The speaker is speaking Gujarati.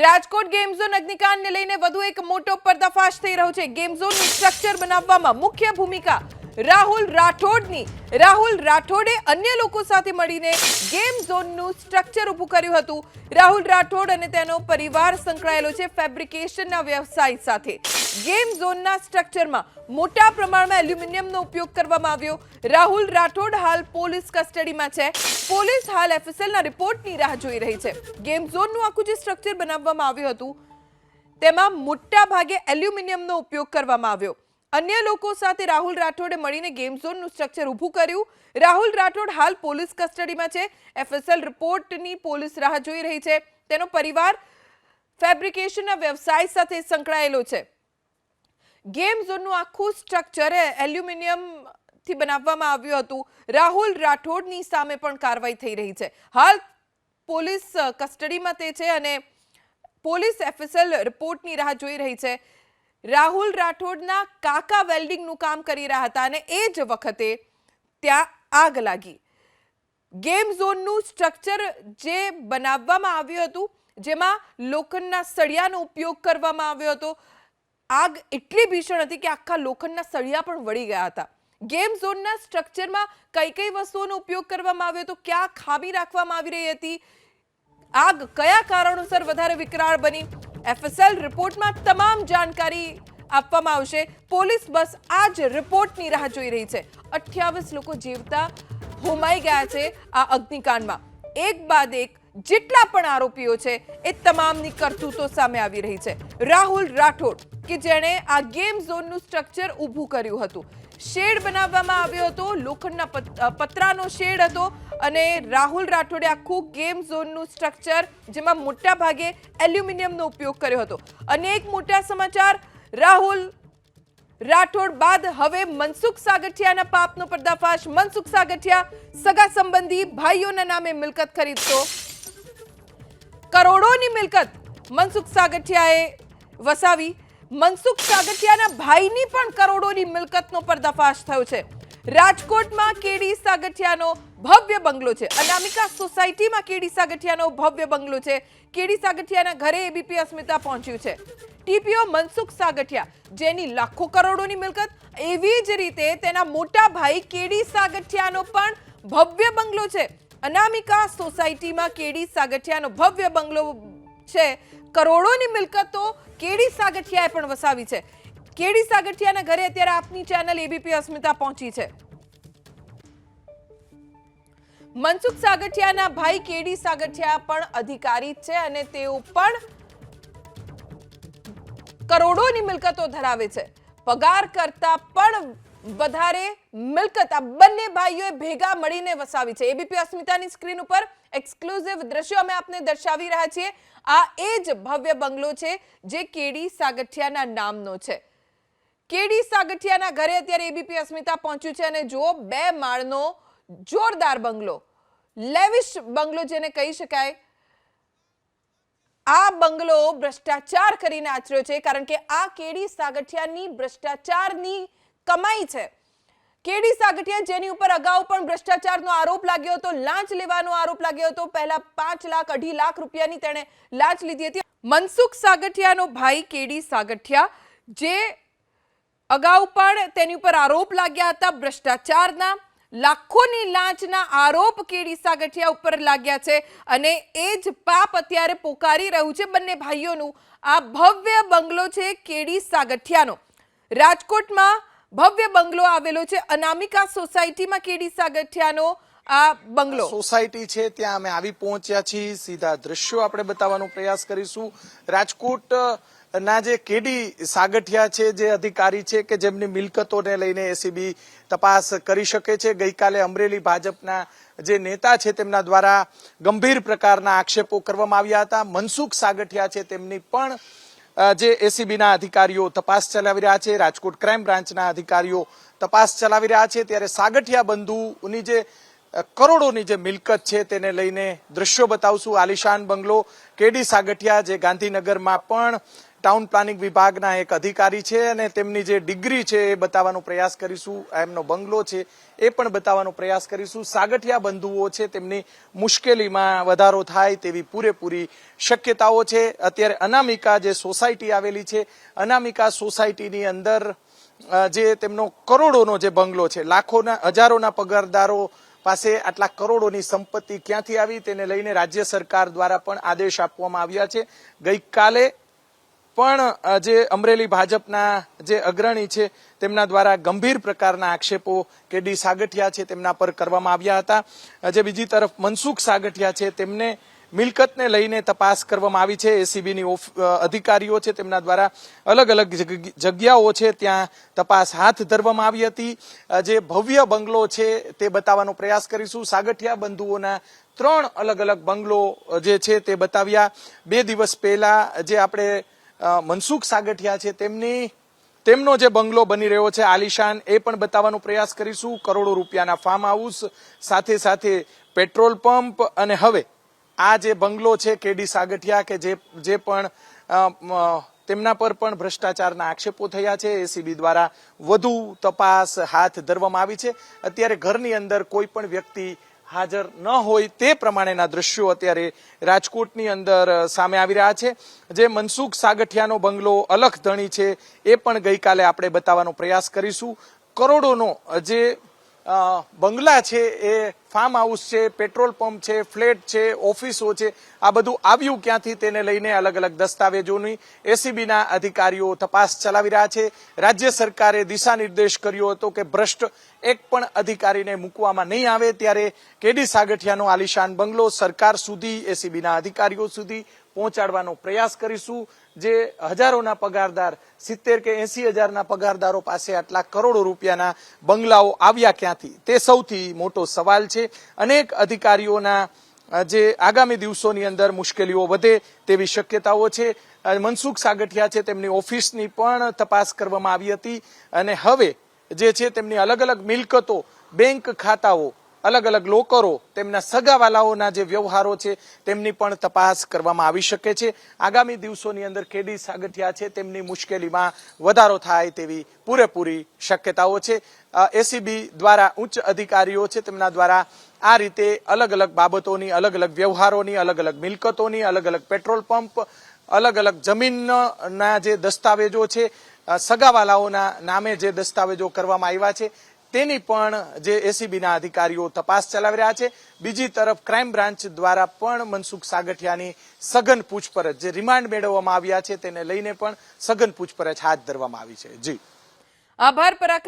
રાજકોટ ગેમ ઝોન અગ્નિકાંડને લઈને વધુ એક મોટો પર્દાફાશ થઈ રહ્યો છે. ગેમ ઝોનનું સ્ટ્રક્ચર બનાવવામાં મુખ્ય ભૂમિકા રાહુલ રાઠોડની, રાહુલ રાઠોડે અન્ય લોકો સાથે મળીને ગેમ ઝોનનું સ્ટ્રક્ચર ઊભું કર્યું હતું. રાહુલ રાઠોડ અને તેનો પરિવાર સંકળાયેલો છે ફેબ્રિકેશનના વ્યવસાય સાથે. ગેમ ઝોનના સ્ટ્રક્ચરમાં મોટા પ્રમાણમાં એલ્યુમિનિયમનો ઉપયોગ કરવામાં આવ્યો. રાહુલ રાઠોડ હાલ પોલીસ કસ્ટડીમાં છે. પોલીસ હાલ એફએસએલના રિપોર્ટની રાહ જોઈ રહી છે. ગેમ ઝોનનું આખું જે સ્ટ્રક્ચર બનાવવામાં આવ્યું હતું, તેમાં મોટા ભાગે એલ્યુમિનિયમનો ઉપયોગ કરવામાં આવ્યો. અન્ય લોકો સાથે રાહુલ રાઠોડે મળીને ગેમ ઝોનનું સ્ટ્રક્ચર ઊભું કર્યું. રાહુલ રાઠોડ હાલ પોલીસ કસ્ટડીમાં છે. એફએસએલ રિપોર્ટની પોલીસ રાહ જોઈ રહી છે. તેનો પરિવાર ફેબ્રિકેશનના વ્યવસાય સાથે સંકળાયેલો છે. ગેમ ઝોનનું આખું સ્ટ્રક્ચર એલ્યુમિનિયમથી બનાવવામાં આવ્યું હતું. રાહુલ રાઠોડની સામે પણ કાર્યવાહી થઈ રહી છે. હાલ પોલીસ કસ્ટડીમાં તે છે અને પોલીસ એફએસએલ રિપોર્ટની રાહ જોઈ રહી છે. રાહુલ રાઠોડના કાકા વેલ્ડિંગનું કામ કરી રહ્યા હતા અને એ જ વખતે ત્યાં આગ લાગી. ગેમ ઝોનનું સ્ટ્રક્ચર જે બનાવવામાં આવ્યું હતું, જેમાં લોખંડના સળિયાનો ઉપયોગ કરવામાં આવ્યો હતો, આગ એટલી ભીષણ હતી કે આખા લોખંડના સળિયા પણ વળી ગયા હતા. ગેમ ઝોનના સ્ટ્રક્ચરમાં કઈ કઈ વસ્તુઓનો ઉપયોગ કરવામાં આવ્યો હતો, ક્યાં ખામી રાખવામાં આવી રહી હતી, આગ કયા કારણોસર વધારે વિકરાળ બની એફએસએલ રિપોર્ટમાં તમામ જાણકારી આપવામાં આવશે. પોલીસ બસ આ જ રિપોર્ટની રાહ જોઈ રહી છે. અઠ્યાવીસ લોકો જીવતા હોમાઈ ગયા છે આ અગ્નિકાંડમાં. એક બાદ એક જેટલા પણ આરોપીઓ છે એ તમામની કરતૂતો સામે આવી રહી છે. રાહુલ રાઠોડ, કે જેણે આ ગેમ ઝોનનું સ્ટ્રક્ચર ઊભું કર્યું હતું. શેડ બનાવવામાં આવ્યો હતો. લોખંડના પત- પતરાનો શેડ હતો અને રાહુલ રાઠોડે આખું ગેમ ઝોનનું સ્ટ્રક્ચર, જેમાં મોટા ભાગે એલ્યુમિનિયમનો ઉપયોગ કર્યો હતો. અને એક મોટા સમાચાર, રાહુલ રાઠોડ બાદ હવે મનસુખ સાગઠિયાના પાપનો પર્દાફાશ. મનસુખ સાગઠિયા, સગા સંબંધી, ભાઈઓના નામે મિલકત ખરીદતો. કરોડોની મિલકત મનસુખ સાગઠિયાએ વસાવી. મનસુખ સાગઠિયાના ભાઈની પણ કરોડોની મિલકતનો પર્દાફાશ થયો છે. રાજકોટમાં કેડી સાગઠિયાનો ભવ્ય બંગલો છે અનામિકા સોસાયટીમાં કેડી સાગઠિયાનો ભવ્ય બંગલો છે. કેડી સાગઠિયાના ઘરે એબીપી અસ્મિતા પહોંચ્યું છે. ટીપીઓ મનસુખ સાગઠિયા, જેની લાખો કરોડોની મિલકત, એવી જ રીતે તેના મોટા ભાઈ કેડી સાગઠિયાનો પણ ભવ્ય બંગલો છે. અનામિકા સોસાયટીમાં કેડી સાગઠિયાનો ભવ્ય બંગલો છે. કરોડોની મિલકતો કેડી સાગઠિયાએ પણ વસાવી છે. કેડી સાગઠિયાના ઘરે અત્યારે આપની ચેનલ એબીપી અસ્મિતા પહોંચી છે. મનસુખ સાગઠિયાના ભાઈ કેડી સાગઠિયા પણ અધિકારી છે અને તેઓ પણ કરોડોની મિલકતો ધરાવે છે. પગાર કરતા પણ વધારે મિલકત આ બંને ભાઈઓએ ભેગા મળીને વસાવી છે. એબીપી અસ્મિતાની સ્ક્રીન ઉપર એક્સક્લુઝિવ દ્રશ્યો અમે આપને દર્શાવી રહ્યા છીએ. આ એ જ ભવ્ય બંગલો છે જે કેડી સાગઠિયાના નામનો છે. કેડી સાગઠિયાના ઘરે અત્યારે એબીપી અસ્મિતા પહોંચ્યું છે અને જુઓ, બે માળનો જોરદાર બંગલો. લેવિશ બંગલો જેને કહી શકાય. આ બંગલો ભ્રષ્ટાચાર કરીને આચર્યો છે કારણ કે આ કેડી સાગઠિયાની ભ્રષ્ટાચારની કમાઈ છે. કેડી સાગઠિયા જેની ઉપર અગાઉ પણ ભ્રષ્ટાચારનો આરોપ લાગ્યો હતો, લાંચ લેવાનો આરોપ લાગ્યો હતો. પહેલા પાંચ લાખ, અઢી લાખ રૂપિયાની તેણે લાંચ લીધી હતી. મનસુખ સાગઠિયાનો ભાઈ કેડી સાગઠિયા, જે અગાઉ પણ તેની ઉપર આરોપ લાગ્યા હતા ભ્રષ્ટાચારના, લાખોની લાંચના આરોપ કેડી સાગઠિયા ઉપર લાગ્યા છે. અને એ જ પાપ અત્યારે પોકારી રહ્યું છે બંને ભાઈઓનું. આ ભવ્ય બંગલો છે કેડી સાગઠિયાનો. રાજકોટમાં ભવ્ય બંગલો આવેલો છે. અનામિકા સોસાયટીમાં કેડી સાગઠિયાનો આ બંગલો? સોસાયટી છે, ત્યાં અમે આવી પહોંચ્યા છીએ. સીધા દ્રશ્યો આપણે બતાવવાનો પ્રયાસ કરીશું. રાજકોટ ના જે કેડી સાગઠિયા છે, જે અધિકારી છે કે જેમની મિલકતોને લઈને એસીબી તપાસ કરી શકે છે. ગઈકાલે અમરેલી ભાજપના જે નેતા છે, તેમના દ્વારા ગંભીર પ્રકારના આક્ષેપો કરવામાં આવ્યા હતા. મનસુખ સાગઠિયા છે, તેમની પણ જે એસીબીના અધિકારીઓ તપાસ ચલાવી રહ્યા છે, રાજકોટ ક્રાઇમ બ્રાન્ચના અધિકારીઓ તપાસ ચલાવી રહ્યા છે, ત્યારે સાગઠિયા બંધુની જે કરોડોની જે મિલકત છે તેને લઈને દ્રશ્યો બતાવશું. આલિશાન બંગલો, કેડી સાગઠિયા જે ગાંધીનગરમાં પણ ટાઉન પ્લાનિંગ વિભાગના એક અધિકારી છે અને તેમની જે ડિગ્રી છે એ બતાવવાનો પ્રયાસ કરીશું. એમનો બંગલો છે એ પણ બતાવવાનો પ્રયાસ કરીશું. સાગઠિયા બંધુઓ છે, તેમની મુશ્કેલીમાં વધારો થાય તેવી પૂરેપૂરી શક્યતાઓ છે. અત્યારે અનામિકા જે સોસાયટી આવેલી છે, અનામિકા સોસાયટીની અંદર જે તેમનો કરોડોનો જે બંગલો છે, લાખોના, હજારોના પગારદારો પાસે આટલા કરોડોની સંપત્તિ ક્યાંથી આવી, તેને લઈને રાજ્ય સરકાર દ્વારા પણ આદેશ આપવામાં આવ્યા છે. ગઈકાલે પણ જે અમરેલી ભાજપના જે અગ્રણી છે, તેમના દ્વારા ગંભીર પ્રકારના આક્ષેપો કે ડી સાગઠિયા છે તેમના પર કરવામાં આવ્યા હતા. જે બીજી તરફ મનસુખ સાગઠિયા છે તેમને મિલકતને લઈને તપાસ કરવામાં આવી છે. એસીબીની અધિકારીઓ છે તેમના દ્વારા અલગ અલગ જગ્યાઓ છે ત્યાં તપાસ હાથ ધરવામાં આવી હતી. જે ભવ્ય બંગલો છે તે બતાવવાનો પ્રયાસ કરીશું. સાગઠિયા બંધુઓના ત્રણ અલગ અલગ બંગલો જે છે તે બતાવ્યા. બે દિવસ પહેલા જે આપણે મનસુખ સાગઠિયા છે. તેમની, તેમનો જે બંગલો બની રહ્યો છે, આલિશાન, એ પણ બતાવવાનો પ્રયાસ કરીશું. કરોડો રૂપિયાના ફાર્મ હાઉસ સાથે સાથે પેટ્રોલ પંપ અને હવે આ જે બંગલો છે કેડી સાગઠિયા કે જે જે પણ તેમના પર પણ ભ્રષ્ટાચારના આક્ષેપો થયા છે. એસીબી દ્વારા વધુ તપાસ હાથ ધરવામાં આવી છે. અત્યારે ઘરની અંદર કોઈ પણ વ્યક્તિ હાજર ન હોય તે પ્રમાણેના દ્રશ્યો અત્યારે રાજકોટની અંદર સામે આવી રહ્યા છે. જે મનસુખ સાગઠિયાનો બંગલો અલખ ધણી છે, એ પણ ગઈકાલે આપણે બતાવવાનો પ્રયાસ કરીશું. કરોડોનો જે બંગલા છે, એ ફાર્મ હાઉસ છે પેટ્રોલ પંપ છે ફ્લેટ છે ઓફિસો છે, આ બધું આવ્યું ક્યાંથી તેને લઈને અલગ અલગ દસ્તાવેજોની એસીબીના અધિકારીઓ તપાસ ચલાવી રહ્યા છે. રાજ્ય સરકારે દિશા નિર્દેશ કર્યો હતો કે ભ્રષ્ટ એક પણ અધિકારીને મૂકવામાં નહીં આવે ત્યારે કેડી સાગઠિયાનો આલિશાન બંગલો સરકાર સુધી એસીબીના અધિકારીઓ સુધી પહોંચાડવાનો પ્રયાસ કરીશું. જે હજારોના પગારદાર, સિત્તેર કે એસી હજારના પગારદારો પાસે આટલા કરોડો રૂપિયાના બંગલાઓ આવ્યા ક્યાંથી? તે સૌથી મોટો સવાલ છે. અનેક અધિકારીઓના જે આગામી દિવસોની અંદર મુશ્કેલીઓ વધે તેવી શક્યતાઓ છે. મનસુખ સાગઠિયા છે, તેમની ઓફિસની પણ તપાસ કરવામાં આવી હતી. અને હવે જે છે, તેમની અલગ અલગ મિલકતો, બેંક ખાતાઓ અલગ અલગ લોકરો તેમના સગાવાલાઓના જે વ્યવહારો છે, તેમની પણ તપાસ કરવામાં આવી શકે છે. આગામી દિવસોની અંદર કેડી સાગઠિયા છે, તેમની મુશ્કેલીમાં વધારો થાય તેવી પૂરેપૂરી શક્યતાઓ છે. એસીબી દ્વારા ઉચ્ચ અધિકારીઓ છે, તેમના દ્વારા આ રીતે અલગ અલગ બાબતોની અલગ અલગ વ્યવહારોની અલગ અલગ મિલકતોની અલગ અલગ પેટ્રોલ પંપ અલગ અલગ જમીનના જે દસ્તાવેજો છે સગાવાલાઓના નામે જે દસ્તાવેજો કરવામાં આવ્યા છે તેની પણ જે એસીબીના અધિકારીઓ તપાસ ચલાવી રહ્યા છે. બીજી તરફ ક્રાઇમ બ્રાન્ચ દ્વારા પણ મનસુખ સાગઠિયાની સઘન પૂછપરછ, જે રિમાન્ડ મેળવવામાં આવ્યા છે, તેને લઈને પણ સઘન પૂછપરછ હાથ ધરવામાં આવી છે. જી. આભાર, પરાક્રમ